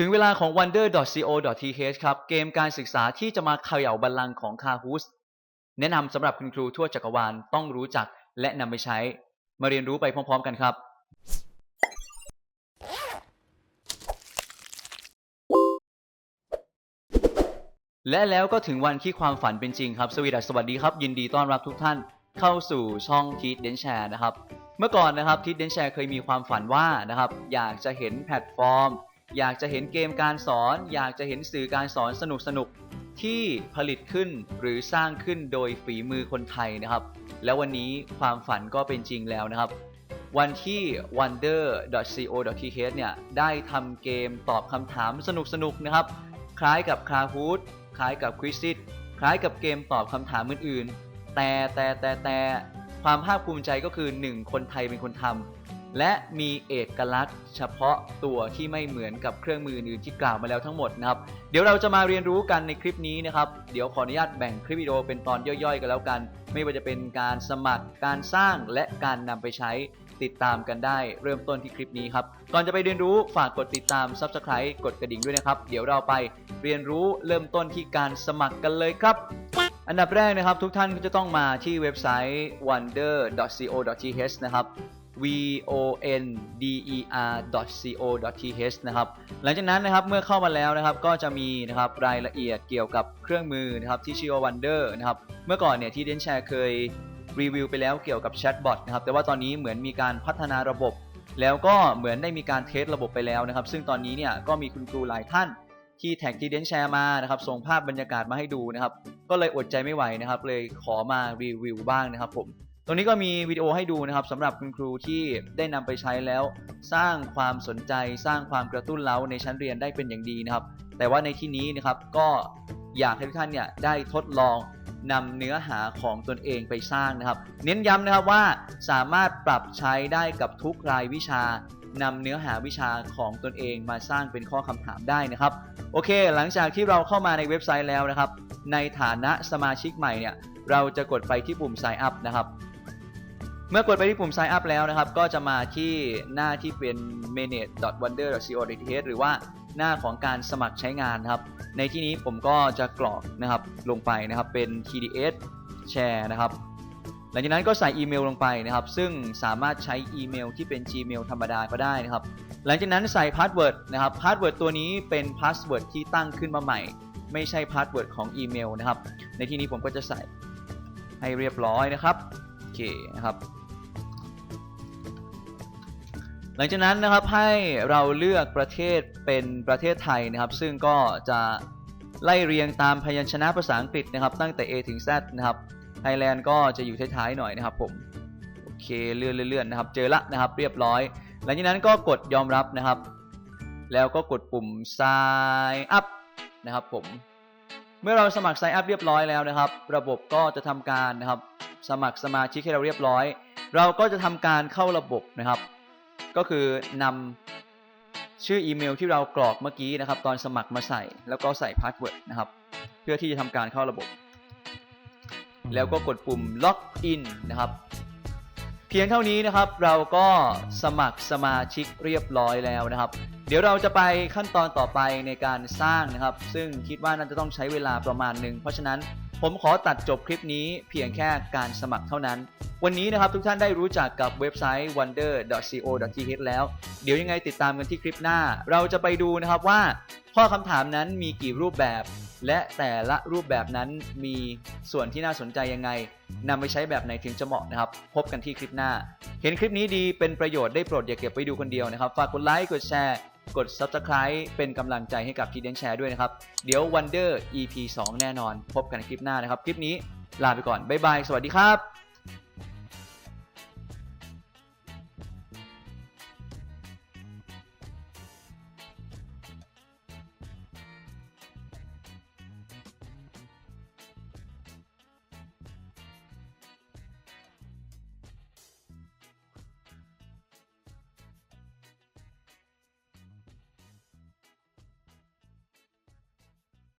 ถึงเวลาของ wonder.co.th ครับ เกมการศึกษาที่จะมาเขย่าบัลลังก์ของ Kahoot แนะนำสำหรับคุณครูทั่วจักรวาลต้องรู้จักและนำไปใช้ มาเรียนรู้ไปพร้อม ๆ กันครับ และแล้วก็ถึงวันที่ความฝันเป็นจริงครับ สวีดัสสวัสดีครับ ยินดีต้อนรับทุกท่านเข้าสู่ช่องทีดเดนแชร์นะครับ เมื่อก่อนนะครับทีดเดนแชร์เคยมีความฝันว่านะครับอยากจะเห็นแพลตฟอร์ม อยากจะเห็นเกมการสอน อยากจะเห็นสื่อการสอนสนุกๆที่ผลิตขึ้นหรือสร้างขึ้นโดยฝีมือคนไทยนะครับ แล้ววันนี้ความฝันก็เป็นจริงแล้วนะครับ วันที่ wonder.co.th เนี่ยได้ทำเกมตอบคำถามสนุกๆนะครับ คล้ายกับ Kahoot คล้ายกับ Quizit คล้ายกับเกมตอบคำถามอื่นๆ แต่แต่แต่แต่ความภาคภูมิใจก็คือ 1 คนไทยเป็นคนทำ และมีเอกลักษณ์เฉพาะตัวที่ไม่เหมือนกับเครื่องมืออื่นที่กล่าวมาแล้วทั้งหมดนะครับ เดี๋ยวเราจะมาเรียนรู้กันในคลิปนี้นะครับ เดี๋ยวขออนุญาตแบ่งคลิปวิดีโอเป็นตอนย่อยๆ กันแล้วกัน ไม่ว่าจะเป็นการสมัคร การสร้าง และการนำไปใช้ติดตามกันได้เริ่มต้นที่คลิปนี้ครับ ก่อนจะไปเรียนรู้ฝากกดติดตาม Subscribe กดกระดิ่งด้วยนะครับ เดี๋ยวเราไปเรียนรู้เริ่มต้นที่การสมัครกันเลยครับ อันดับแรกนะครับทุกท่านก็จะต้องมาที่เว็บไซต์ wonder.co.th นะครับ v o n d e r co th นะครับหลังจากนั้นนะครับเมื่อเข้ามาแล้วนะครับก็จะมีนะครับรายละเอียดเกี่ยวกับเครื่องมือนะครับที่ชื่อว่า Wonder นะครับเมื่อก่อนเนี่ยที่เดนแชร์เคยรีวิวไปแล้วเกี่ยวกับแชทบอทนะครับแต่ว่าตอนนี้เหมือนมีการพัฒนาระบบ แล้วก็เหมือนได้มีการเทสระบบไปแล้วนะครับ ซึ่งตอนนี้เนี่ยก็มีคุณครูหลายท่านที่แท็กที่เดนแชร์มานะครับส่งภาพบรรยากาศมาให้ดูนะครับก็เลยอดใจไม่ไหวนะครับเลยขอมารีวิวบ้างนะครับผม ตรงนี้ก็มีวิดีโอให้ดูนะครับสำหรับคุณครูที่ได้นำไปใช้แล้ว สร้างความสนใจสร้างความกระตุ้นเร้าในชั้นเรียนได้เป็นอย่างดีนะครับ แต่ว่าในที่นี้นะครับก็อยากให้ทุกท่านเนี่ยได้ทดลองนำเนื้อหาของตนเองไปสร้างนะครับ เน้นย้ำนะครับว่าสามารถปรับใช้ได้กับทุกรายวิชานำเนื้อหาวิชาของตนเองมาสร้างเป็นข้อคำถามได้นะครับ โอเค หลังจากที่เราเข้ามาในเว็บไซต์แล้วนะครับ ในฐานะสมาชิกใหม่เนี่ยเราจะกดไปที่ปุ่ม sign up นะครับ เมื่อกดไปที่ปุ่ม sign up แล้วนะครับ ก็จะมาที่หน้าที่เป็น manage.wonder.co.th หรือว่าหน้าของการสมัครใช้งานนะครับ ในที่นี้ผมก็จะกรอกนะครับลงไปนะครับเป็น TDS share นะครับ หลังจากนั้นก็ใส่อีเมลลงไปนะครับ ซึ่งสามารถใช้อีเมลที่เป็น Gmail ธรรมดาก็ได้นะครับ หลังจากนั้นใส่พาสเวิร์ดนะครับ พาสเวิร์ดตัวนี้เป็นพาสเวิร์ดที่ตั้งขึ้นมาใหม่ ไม่ใช่พาสเวิร์ดของอีเมลนะครับ ในที่นี้ผมก็จะใส่ให้เรียบร้อยนะครับ โอเคนะครับ หลังจากนั้นนะครับให้เราเลือกประเทศเป็นประเทศไทยนะครับ ซึ่งก็จะไล่เรียงตามพยัญชนะภาษาอังกฤษนะครับ ตั้งแต่ A ถึง Z นะครับไทยแลนด์ก็จะอยู่ท้ายๆหน่อยนะครับผมโอเคเลื่อนเลื่อนๆนะครับ เจอละนะครับ เรียบร้อย หลังจากนั้นก็กดยอมรับนะครับ แล้วก็กดปุ่ม sign up นะครับผมเมื่อเราสมัคร sign up เรียบร้อยแล้วนะครับ ระบบก็จะทำการนะครับ สมัครสมาชิกให้เราเรียบร้อย เราก็จะทำการเข้าระบบนะครับ ก็คือนำชื่ออีเมลที่เรากรอกเมื่อกี้นะครับ ตอนสมัครมาใส่แล้วก็ใส่พาสเวิร์ดนะครับ เพื่อที่จะทำการเข้าระบบ แล้วก็กดปุ่มล็อกอินนะครับ เพียงเท่านี้นะครับ เราก็สมัครสมาชิกเรียบร้อยแล้วนะครับ เดี๋ยวเราจะไปขั้นตอนต่อไปในการสร้างนะครับ ซึ่งคิดว่าน่าจะต้องใช้เวลาประมาณหนึ่งเพราะฉะนั้น ผมขอตัดจบคลิปนี้เพียงแค่การสมัครเท่านั้น วันนี้นะครับทุกท่านได้รู้จักกับเว็บไซต์ wonder.co.th แล้ว เดี๋ยวยังไงติดตามกันที่คลิปหน้า เราจะไปดูนะครับว่า ข้อคำถามนั้นมีกี่รูปแบบ และแต่ละรูปแบบนั้นมีส่วนที่น่าสนใจยังไงนำไปใช้แบบไหนถึงจะเหมาะนะครับ พบกันที่คลิปหน้า เห็นคลิปนี้ดีเป็นประโยชน์ได้โปรดอย่าเก็บไว้ดูคนเดียวนะครับ ฝากกดไลค์กดแชร์ กด Subscribe เป็นกำลังใจให้กับทีเดนแชร์ด้วยนะครับ เดี๋ยว Wonder EP 2 แน่นอน พบกันในคลิปหน้านะครับ คลิปนี้ลาไปก่อน บ๊ายบาย สวัสดีครับ